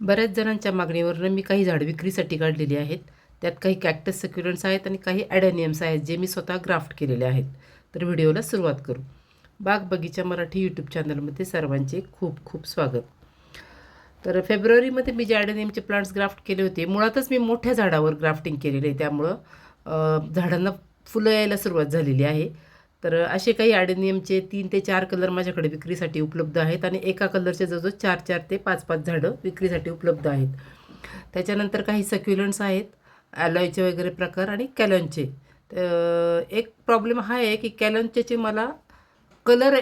बऱ्याच जणांच्या मागणीवरनं मी काही झाडं विक्रीसाठी काढलेली आहेत. त्यात काही कॅक्टस सक्युलंट्स आहेत आणि काही ॲडॅनियम्स आहेत जे मी स्वतः ग्राफ्ट केलेले आहेत. तर व्हिडिओला सुरुवात करू. बाग बगीचा मराठी यूट्यूब चॅनलमध्ये सर्वांचे खूप खूप स्वागत. तर फेब्रुवारीमध्ये मी जे ॲडॅनियमचे प्लांट्स ग्राफ्ट केले होते मुळातच मी मोठ्या झाडावर ग्राफ्टिंग केलेले आहे. त्यामुळं झाडांना फुलं यायला सुरुवात झालेली आहे. तर असे काही ॲडेनियमचे तीन ते चार कलर माझ्याकडे विक्रीसाठी उपलब्ध आहेत आणि एका कलरचे जवळजवळ चार चार ते पाच पाच झाडं विक्रीसाठी उपलब्ध आहेत. त्याच्यानंतर काही सक्युलंट्स आहेत ॲलॉयचे वगैरे प्रकार आणि कॅलॉनचे. तर एक प्रॉब्लेम हा आहे की कॅलॉनचे मला कलर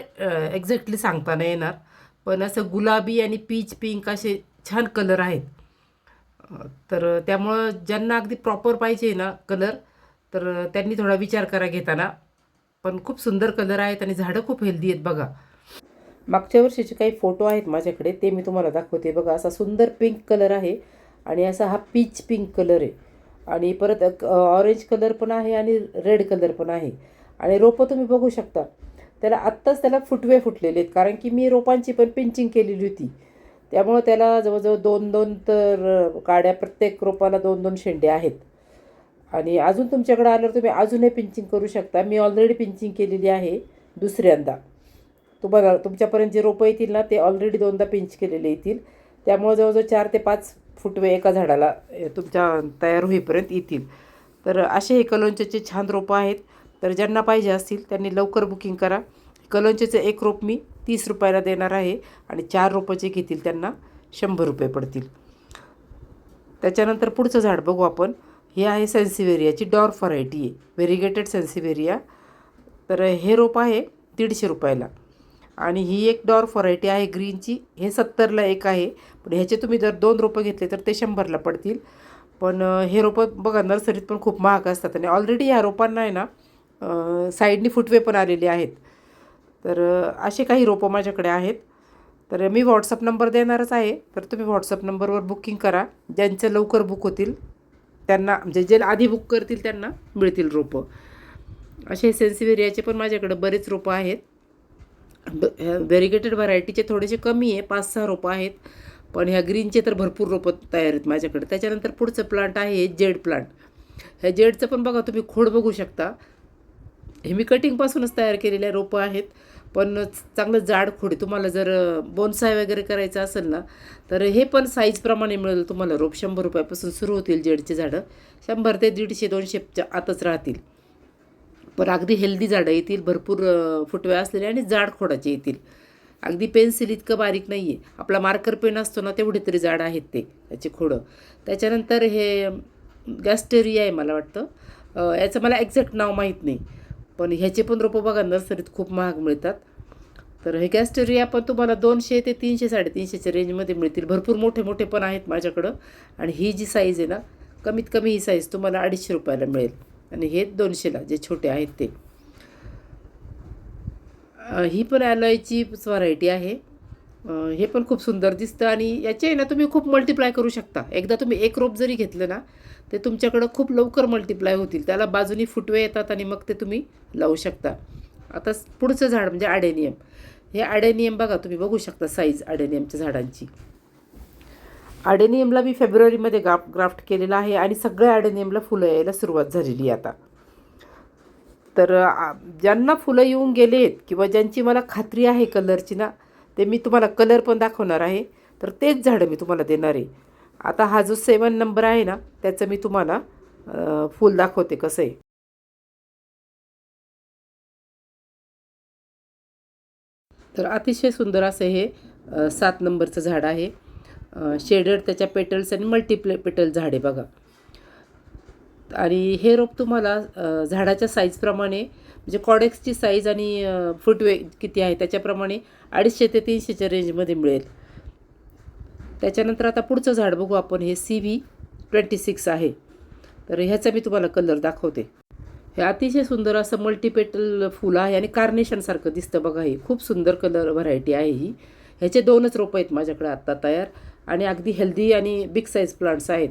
एक्झॅक्टली सांगता नाही येणार पण असं गुलाबी आणि पीच पिंक असे छान कलर आहेत. तर त्यामुळं ज्यांना अगदी प्रॉपर पाहिजे ना कलर तर त्यांनी थोडा विचार करा घेताना. पण खूप सुंदर कलर आहेत आणि झाडं खूप हेल्दी आहेत बघा. मागच्या वर्षीचे काही फोटो आहेत माझ्याकडे ते मी तुम्हाला दाखवते. बघा असा सुंदर पिंक कलर आहे आणि असा हा पीच पिंक कलर आहे. आणि परत ऑरेंज कलर पण आहे आणि रेड कलर पण आहे. आणि रोपं तुम्ही बघू शकता. त्याला आत्ताच त्याला फुटवे फुटलेले आहेत कारण की मी रोपांची पण पिंचिंग केलेली होती. त्यामुळं त्याला जवळजवळ दोन दोन तर काड्या प्रत्येक रोपाला दोन दोन शेंडे आहेत. आणि अजून तुमच्याकडे आल्यावर तुम्ही अजूनही पिंचिंग करू शकता. मी ऑलरेडी पिंचिंग केलेली आहे दुसऱ्यांदा. तुम्हाला तुमच्यापर्यंत जे रोपं येतील ना ते ऑलरेडी दोनदा पिंच केलेले येतील. त्यामुळे जवळजवळ चार ते पाच फुटवे एका झाडाला तुमच्या तयार होईपर्यंत येतील. तर असे हे कलोंचेचे छान रोपं आहेत तर ज्यांना पाहिजे असतील त्यांनी लवकर बुकिंग करा. कलोंचेचं एक रोप मी तीस रुपयाला देणार आहे आणि चार रोपं जे घेतील त्यांना शंभर रुपये पडतील. त्याच्यानंतर पुढचं झाड बघू आपण. हे आहे सेन्सिवेरियाची डॉर्फ व्हरायटी आहे. व्हेरिगेटेड सेन्सिवेरिया तर हे रोप आहे दीडशे रुपयाला. आणि ही एक डॉर्फ व्हरायटी आहे ग्रीनची. हे सत्तरला एक आहे. पण ह्याचे तुम्ही जर दोन रोपं घेतले तर ते शंभरला पडतील. पण हे रोपं बघा नर्सरीत पण खूप महाग असतात. आणि ऑलरेडी ह्या रोपांना आहे ना साईडनी फुटवे पण आलेले आहेत. तर असे काही रोपं माझ्याकडे आहेत. तर मी व्हॉट्सअप नंबर देणारच आहे. तर तुम्ही व्हॉट्सअप नंबरवर बुकिंग करा. ज्यांचं लवकर बुक होतील त्यांना म्हणजे जे आधी बुक करतील त्यांना मिळतील रोपं. असे सेन्सिवेरियाचे पण माझ्याकडे बरेच रोपं आहेत. व्हेरिगेटेड व्हरायटीचे थोडेसे कमी आहे पाच सहा रोपं आहेत. पण ह्या ग्रीनचे तर भरपूर रोपं तयार आहेत माझ्याकडे. त्याच्यानंतर पुढचं प्लांट आहे जेड प्लांट ह्या जेडचं पण बघा तुम्ही खोड बघू शकता. हे मी कटिंगपासूनच तयार केलेल्या रोपं आहेत. पण चांगलं जाड खोडी तुम्हाला जर बोनसाय वगैरे करायचं असेल ना तर हे पण साईजप्रमाणे मिळेल तुम्हाला रोप शंभर रुपयापासून सुरू होतील जेडचे झाडं. शंभर ते दीडशे दोनशेच्या आतच राहतील. पण अगदी हेल्दी झाडं येतील भरपूर फुटव्या असलेले आणि जाड खोडाचे येतील. अगदी पेन्सिल इतकं बारीक नाही आहे आपला मार्कर पेन असतो ना तेवढे तरी जाड आहेत ते याचे खोडं. त्याच्यानंतर हे गॅस्टेरिया आहे मला वाटतं. याचं मला एक्झॅक्ट नाव माहीत नाही. पण ह्याचे पण रोपं बघा नर्सरीत खूप महाग मिळतात. तर हे गॅस्टेरिया पण तुम्हाला दोनशे ते तीनशे साडेतीनशेच्या रेंजमध्ये मिळतील. भरपूर मोठे मोठे पण आहेत माझ्याकडं. आणि ही जी साईज आहे ना कमीत कमी ही साईज तुम्हाला अडीचशे रुपयाला मिळेल. आणि हे दोनशेला जे छोटे आहेत ते. ही पण ॲलॉयचीच व्हरायटी आहे. हे पण खूप सुंदर दिसतं आणि याचे आहे ना तुम्ही खूप मल्टिप्लाय करू शकता. एकदा तुम्ही एक रोप जरी घेतलं ना ते तुमच्याकडं खूप लवकर मल्टिप्लाय होतील. त्याला बाजूनी फुटवे येतात आणि मग ते तुम्ही लावू शकता. आता पुढचं झाड म्हणजे ॲडेनियम हे ॲडेनियम बघा तुम्ही बघू शकता साईज ॲडेनियमच्या झाडांची. ॲडेनियमला मी फेब्रुवारीमध्ये ग्राफ ग्राफ्ट केलेला आहे आणि सगळ्या ॲडेनियमला फुलं यायला सुरुवात झालेली आहे आता. तर ज्यांना फुलं येऊन गेलेत किंवा ज्यांची मला खात्री आहे कलरची ना ते मी तुम्हाला कलर पण दाखवणार आहे. तर तेच झाडं मी तुम्हाला देणार आहे. आता हा जो सेवन नंबर आहे ना त्याचं मी तुम्हाला फूल दाखवते कसं आहे. तर अतिशय सुंदर असं हे सात नंबरचं झाड आहे. शेडर त्याच्या पेटल्स आणि मल्टिप्ले पेटल झाड आहे बघा. आणि हे रोप तुम्हाला झाडाच्या साईजप्रमाणे म्हणजे कॉडेक्सची साईज आणि फुटवे किती आहे त्याच्याप्रमाणे अडीचशे ते तीनशेच्या रेंजमध्ये मिळेल. त्याच्यानंतर आता पुढचं झाड बघू आपण. हे सी व्ही ट्वेंटी सिक्स आहे. तर ह्याचा मी तुम्हाला कलर दाखवते. हे अतिशय सुंदर असं मल्टीपेटल फुल आहे आणि कार्नेशनसारखं दिसतं बघा हे. खूप सुंदर कलर व्हरायटी आहे ही. ह्याचे दोनच रोपं आहेत माझ्याकडे आत्ता तयार. आणि अगदी हेल्दी आणि बिग साईज प्लांट्स आहेत.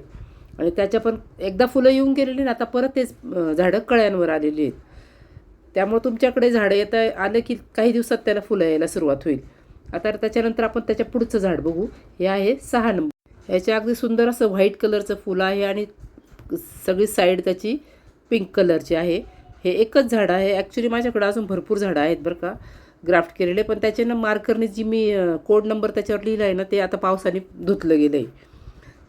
आणि त्याच्या पण एकदा फुलं येऊन गेलेली ना आता परत तेच झाडं कळ्यांवर आलेली आहेत. त्यामुळे तुमच्याकडे झाडं येता आलं की काही दिवसात त्याला फुलं यायला सुरुवात होईल. आता त्याच्यानंतर आपण त्याच्या पुढचं झाड बघू. हे आहे सहा नंबर. ह्याच्या अगदी सुंदर असं व्हाईट कलरचं फुलं आहे आणि सगळी साईड त्याची पिंक कलरची आहे. हे एकच झाड आहे. ॲक्च्युली माझ्याकडं अजून भरपूर झाडं आहेत बरं का. ग्राफ्ट केलेले पण त्याचे ना मार्करने जी मी कोड नंबर त्याच्यावर लिहिला आहे ना ते आता पावसाने धुतलं गेलं आहे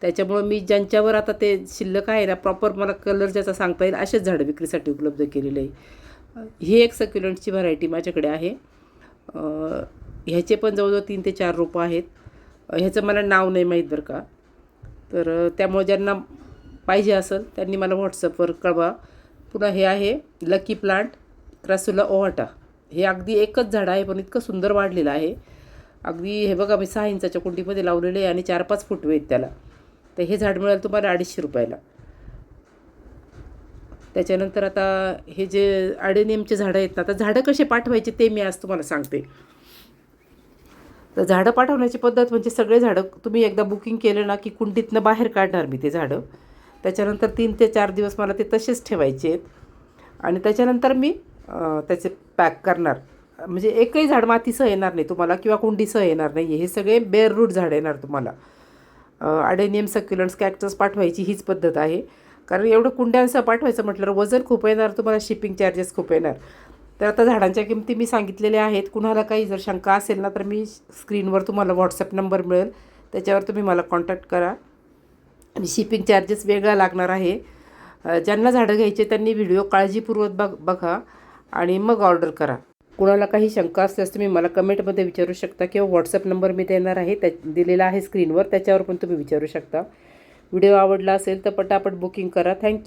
त्याच्यामुळं मी ज्यांच्यावर आता ते शिल्लक आहे ना प्रॉपर मला कलर ज्याचा सांगता येईल असेच झाडं विक्रीसाठी उपलब्ध केलेले आहे. ही एक सक्युलंटची व्हरायटी माझ्याकडे आहे. ह्याचे पण जवळजवळ तीन ते चार रोपं आहेत. ह्याचं मला नाव नाही माहीत बरं का. तर त्यामुळे ज्यांना पाहिजे असेल त्यांनी मला व्हॉट्सअपवर कळवा. पुन्हा हे आहे लकी प्लांट क्रासुला ओवाटा हे अगदी एकच झाड आहे पण इतकं सुंदर वाढलेलं आहे. अगदी हे बघा मी सहा इंचाच्या कुंडीमध्ये लावलेले आहे आणि चार पाच फुटवे आहेत त्याला. तर हे झाड मिळेल तुम्हाला अडीचशे रुपयाला. त्याच्यानंतर आता हे जे आडेनियमचे झाडं आहेत ना आता झाडं कसे पाठवायचे ते मी आज तुम्हाला सांगते. तर झाडं पाठवण्याची पद्धत म्हणजे सगळे झाडं तुम्ही एकदा बुकिंग केलं ना की कुंडीतनं बाहेर काढणार मी ते झाडं. त्याच्यानंतर तीन ते चार दिवस मला ते तसेच ठेवायचे आहेत. आणि त्याच्यानंतर मी त्याचे पॅक करणार. म्हणजे एकही झाड मातीसह येणार नाही तुम्हाला किंवा कुंडीसह येणार नाही हे सगळे बेअर रूट झाड येणार तुम्हाला. अडेनियम सक्युलंट्स कॅक्टस पाठवायची हीच पद्धत आहे. कारण एवढं कुंड्यांसह पाठवायचं म्हटलं वजन खूप येणार तुम्हाला शिपिंग चार्जेस खूप येणार. तर आता झाडांच्या किमती मी सांगितलेल्या आहेत. कुणाला काही जर शंका असेल ना तर मी स्क्रीनवर तुम्हाला व्हॉट्सअप नंबर मिळेल. त्याच्यावर तुम्ही मला कॉन्टॅक्ट करा. आणि शिपिंग चार्जेस वेगळा लागणार आहे. ज्यांना झाडं घ्यायचे त्यांनी व्हिडिओ काळजीपूर्वक बघ बघा आणि मग ऑर्डर करा. कुणाला काही शंका असल्यास तुम्ही मला कमेंटमध्ये विचारू शकता किंवा व्हॉट्सअप नंबर मी देणार आहे. त्या दिलेला आहे स्क्रीनवर त्याच्यावर पण तुम्ही विचारू शकता. व्हिडिओ आवडला असेल तर पटापट बुकिंग करा. थँक्यू.